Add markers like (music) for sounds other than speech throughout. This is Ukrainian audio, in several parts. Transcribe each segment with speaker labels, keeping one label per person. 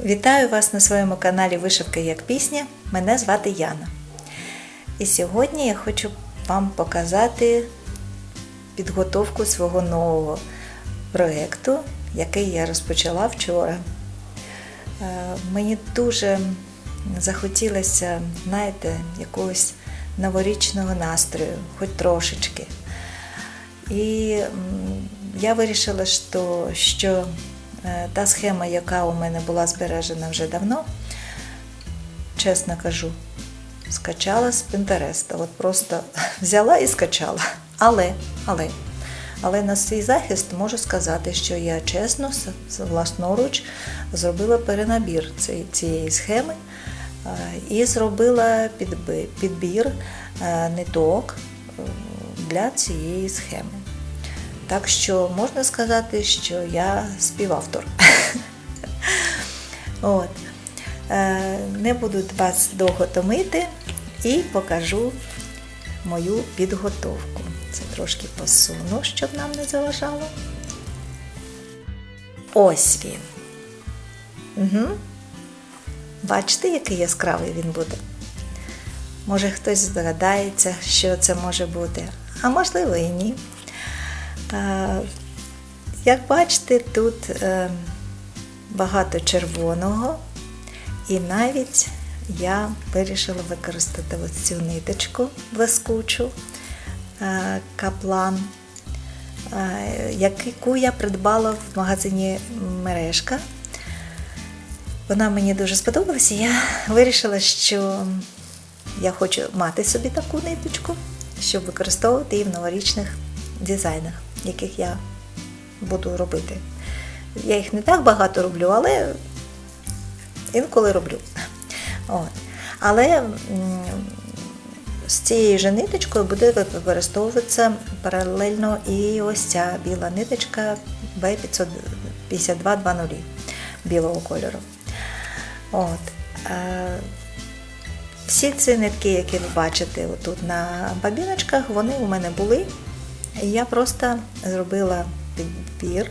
Speaker 1: Вітаю вас на своєму каналі Вишивка як пісня. Мене звати Яна. І сьогодні я хочу вам показати підготовку свого нового проєкту, який я розпочала вчора. Е, Мені дуже захотілося, знаєте, якогось новорічного настрою, хоч трошечки. І я вирішила, що, та схема, яка у мене була збережена вже давно, чесно кажу, скачала з Пінтереста. От просто (laughs) взяла і скачала. Але, але, але на свій захист можу сказати, що я чесно, власноруч зробила перенабір цієї, схеми е, і зробила підбір е, ниток е, для цієї схеми. Так що можна сказати, що я співавтор. (laughs) От. Е, Не буду вас довго томити і покажу мою підготовку. Це трошки посуну, щоб нам не заважало. Ось він. Угу. Бачите, який яскравий він буде? Може хтось здогадається, що це може бути, а можливо і ні. Як бачите, тут е, багато червоного, і навіть я вирішила використати ось цю ниточку блискучу е, каплан, е, яку я придбала в магазині мережка. Вона мені дуже сподобалася, я вирішила, що я хочу мати собі таку ниточку, щоб використовувати її в новорічних дизайнах, яких я буду робити. Я їх не так багато роблю, але інколи роблю. От. Але з цією же ниточкою буде використовуватися паралельно і ось ця біла ниточка B55220 білого кольору. От. Е, всі ці нитки, які ви бачите тут на бабіночках, вони у мене були. Я просто зробила підбір.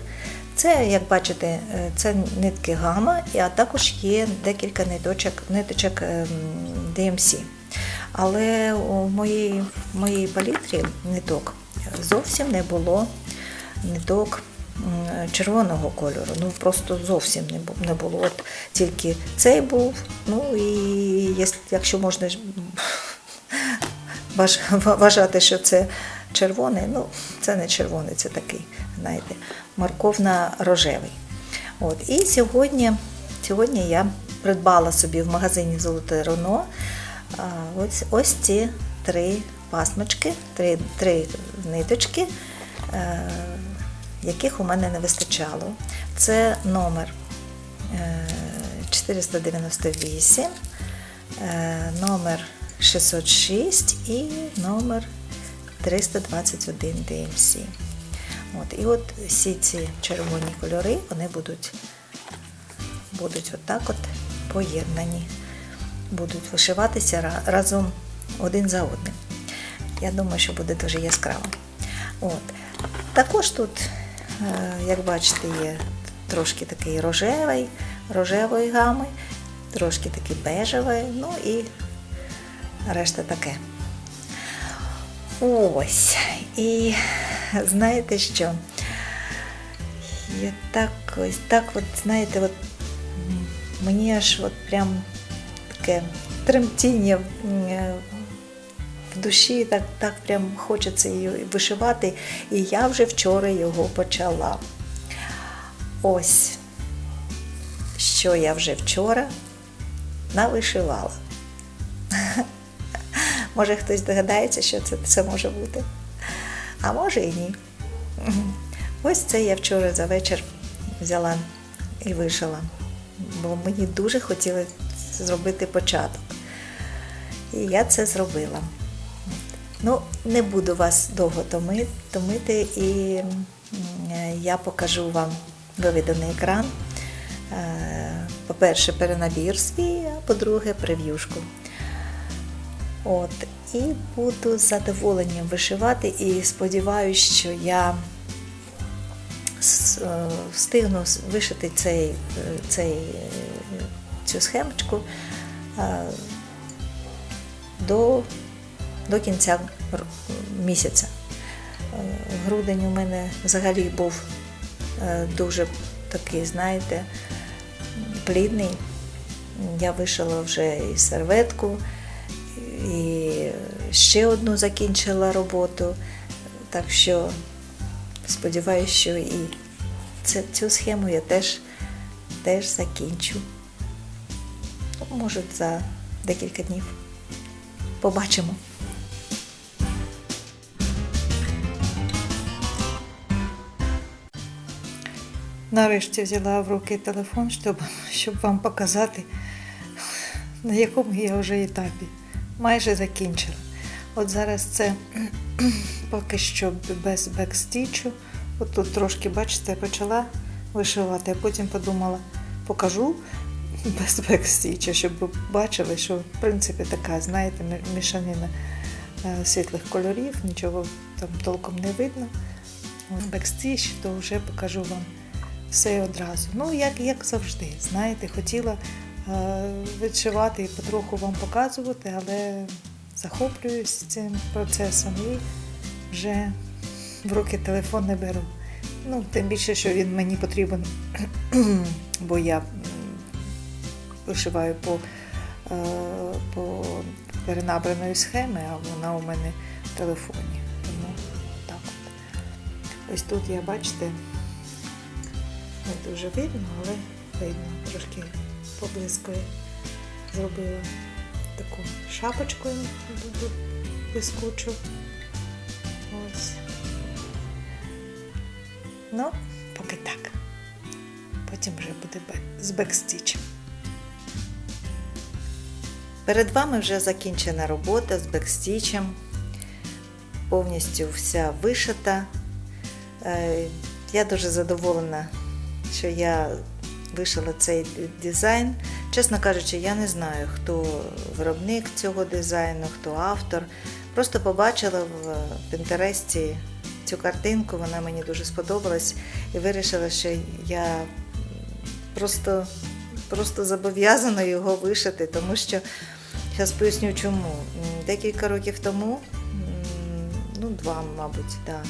Speaker 1: Це, як бачите, е, це нитки гама, а також є декілька ниточок, ниточок ем, DMC. Але у моїй, в моїй палітрі ниток зовсім не було ниток червоного кольору. Ну просто зовсім не було. От тільки цей був. Ну і якщо можна (laughs) вважати, що це червоний, ну це не червоний, це такий, знаєте, морковно-рожевий. От. І сьогодні, сьогодні я придбала собі в магазині Золоте Руно ось, ось ці три пасмочки, три, три ниточки, е, яких у мене не вистачало. Це номер е, 498, е, номер 606 і номер 321 DMC. От, і от всі ці червоні кольори вони будуть, будуть отак от поєднані, будуть вишиватися разом один за одним. Я думаю, що буде дуже яскраво. От. Також тут, е, як бачите, є трошки такий рожевий, рожевої гами, трошки такий бежевий, ну і решта таке. Ось. І знаєте що? Я так ось так, от, знаєте, от мені аж от прям таке тремтіння е, в душі, так, так прям хочеться її вишивати. І я вже вчора його почала. Ось, що я вже вчора навишивала. Може хтось догадається, що це, це може бути. А може і ні. Ось це я вчора за вечір взяла і вишила, бо мені дуже хотілося зробити початок. І я це зробила. Ну, не буду вас довго томити, і я покажу вам виведений екран. Е, По-перше, перенабір свій, а по-друге, прев'юшку. От, і буду з задоволенням вишивати і сподіваюся, що я е, встигну вишити цей, е, цей е, цю схемочку до, до кінця місяця. Грудень у мене взагалі був дуже такий, знаєте, плідний. Я вишила вже і серветку, і ще одну закінчила роботу. Так що сподіваюся, що і цю схему я теж, теж закінчу. Ну, Може, за декілька днів. Побачимо. Нарешті взяла в руки телефон, щоб, щоб вам показати, на якому я вже етапі. Майже закінчила. От зараз це (clears throat) поки що без бекстічу. От тут трошки, бачите, почала вишивати, а потім подумала, покажу (laughs) без бекстіча, щоб ви бачили, що в принципі така, знаєте, мішанина е, світлих кольорів, нічого там толком не видно. Бекстіч, то вже покажу вам все одразу. Ну, як, як завжди, знаєте, хотіла е, відшивати і потроху вам показувати, але захоплююсь цим процесом і вже в руки телефон не беру. Ну, тим більше, що він мені потрібен, (clears throat) бо я вишиваю по, е, по перенабраної схеми, а вона у мене в телефоні. Тому так от. Ось тут я, бачите, не дуже видно, але видно, трошки поблискує. Зробила таку шапочку блискучу. Ось. Ну, поки так. Потім вже буде з бекстічем. Перед вами вже закінчена робота з бекстічем. Повністю вся вишита. Е, Я дуже задоволена, що я вишила цей дизайн. Чесно кажучи, я не знаю, хто виробник цього дизайну, хто автор. Просто побачила в Пінтересті цю картинку, вона мені дуже сподобалась і вирішила, що я просто, просто зобов'язана його вишити, тому що зараз поясню чому. Декілька років тому, ну два, мабуть, так.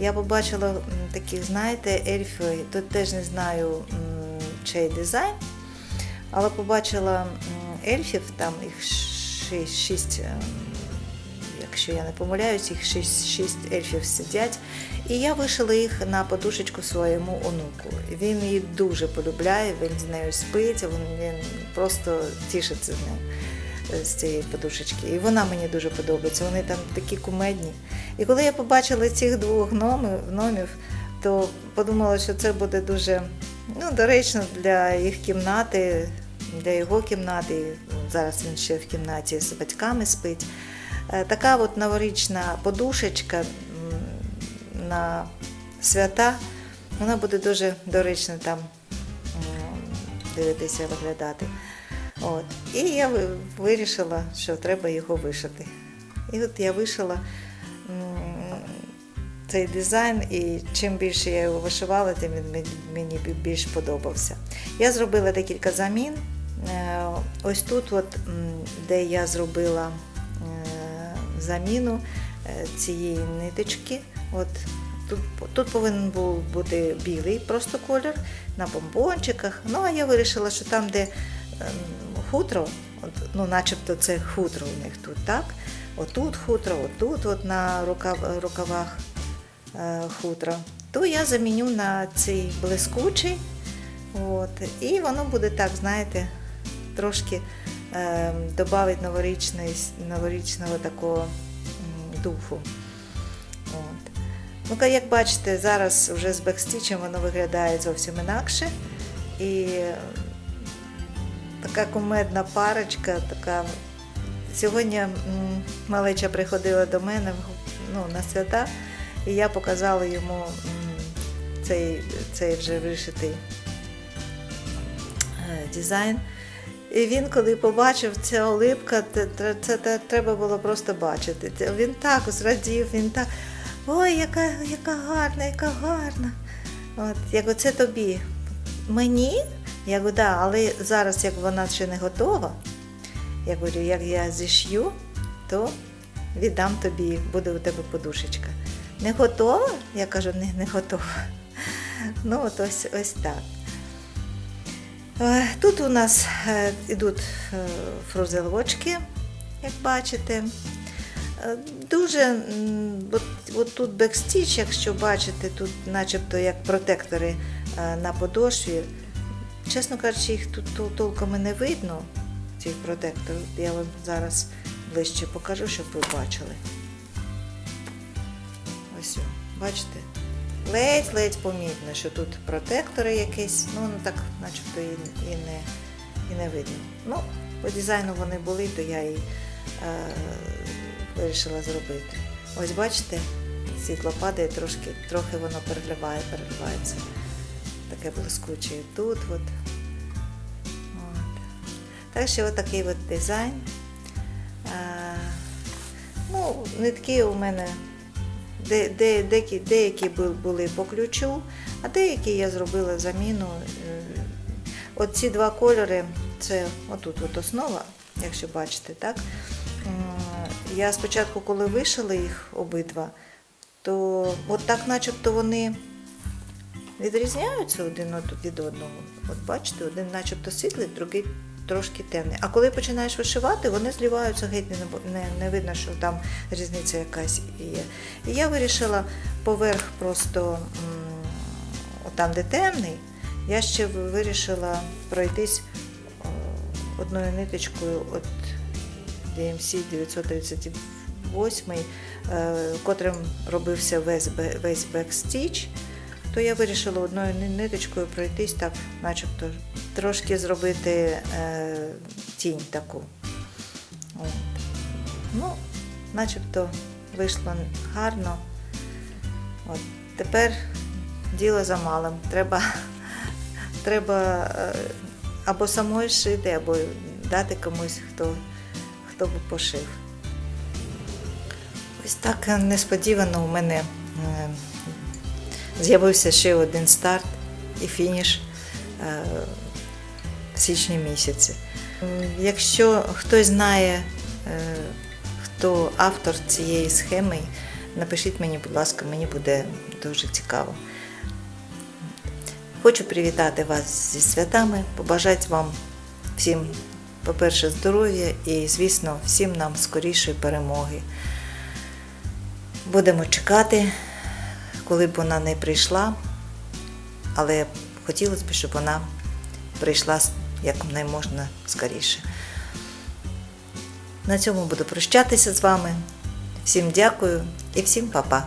Speaker 1: Я побачила м, таких, знаєте, ельфи, тут теж не знаю м, чий дизайн, але побачила ельфів, там їх шість, шість ем, якщо я не помиляюсь, їх шість, шість ельфів сидять. І я вишила їх на подушечку своєму онуку. Він її дуже полюбляє, він з нею спить, він, просто тішиться з нею е, з цієї подушечки. І вона мені дуже подобається. Вони там такі кумедні. І коли я побачила цих двох гномів то подумала, що це буде дуже ну, доречно для їх кімнати, для його кімнати. Зараз він ще в кімнаті з батьками спить. Е, Така от новорічна подушечка на свята, вона буде дуже доречно там дивитися, виглядати. От. І я вирішила, що треба його вишити. І от я вишила цей дизайн, і чим більше я його вишивала, тим він мені- більш подобався. Я зробила декілька замін. Е, Ось тут, от, де я зробила е, заміну е, цієї ниточки. От, тут, тут повинен був бути білий просто колір на бомбончиках. Ну, а я вирішила, що там, де ем, хутро, от, ну, начебто це хутро у них тут, так? Отут хутро, отут от на рукав, рукавах хутро, то я заміню на цей блискучий. От, і воно буде так, знаєте, трошки е, додавить новорічного такого духу. От. Ну, як бачите, зараз вже з бекстічем воно виглядає зовсім інакше. І е, така кумедна парочка, така. Сьогодні малеча приходила до мене ну, на свята, і я показала йому цей, цей вже вишитий е, дизайн. І він, коли побачив ця улипка, це, це, це треба було просто бачити. Це- Він так зрадів, він так. Ой, яка, яка гарна, яка гарна. От, як оце тобі. Мені? Я говорю, да, але зараз, як вона ще не готова, я говорю, як я зішью, то віддам тобі, буде у тебе подушечка. Не готова? Я кажу, не, не готова. Ну, от ось, ось так. Е, Тут у нас е, ідуть е, фрузелочки, як бачите. Е, Дуже от, от тут бекстіч, якщо бачите, тут начебто як протектори е, на подошві. Чесно кажучи, їх тут тол- толком і не видно, цих протекторів. Я вам зараз ближче покажу, щоб ви бачили. Ось, бачите? Ледь-ледь помітно, що тут протектори якісь, ну воно так начебто і, і, не, і не видно. Ну, по дизайну вони були, то я і е, вирішила зробити. Ось бачите, світло падає, трошки, трохи воно переливає, переливається. Таке блискуче тут. От. От. Так що отакий от дизайн. Е, ну, нитки у мене де, де, деякі, були по ключу, а деякі я зробила заміну. Е, От ці два кольори, це отут от основа, якщо бачите, так? Я спочатку, коли вишила їх обидва, то от так начебто вони відрізняються один від одного. От бачите, один начебто світлий, другий трошки темний. А коли починаєш вишивати, вони зліваються геть не, не, не видно, що там різниця якась є. І я вирішила поверх просто там, де темний, я ще вирішила пройтись одною ниточкою от DMC 938, е, котрим робився весь, весь бекстіч, то я вирішила одною ниточкою пройтись так, начебто трошки зробити е, тінь таку. От. Ну, начебто вийшло гарно. От. Тепер діло за малим. Треба, (laughs) треба е, або самої шити, або дати комусь, хто, хто б пошив. Ось так несподівано у мене е, з'явився ще один старт і фініш е, в січні місяці. Якщо хтось знає, е, хто автор цієї схеми, напишіть мені, будь ласка, мені буде дуже цікаво. Хочу привітати вас зі святами, побажати вам всім, по-перше, здоров'я і, звісно, всім нам скорішої перемоги. Будемо чекати, коли б вона не прийшла, але хотілося б, щоб вона прийшла як найможна скоріше. На цьому буду прощатися з вами. Всім дякую і всім па-па.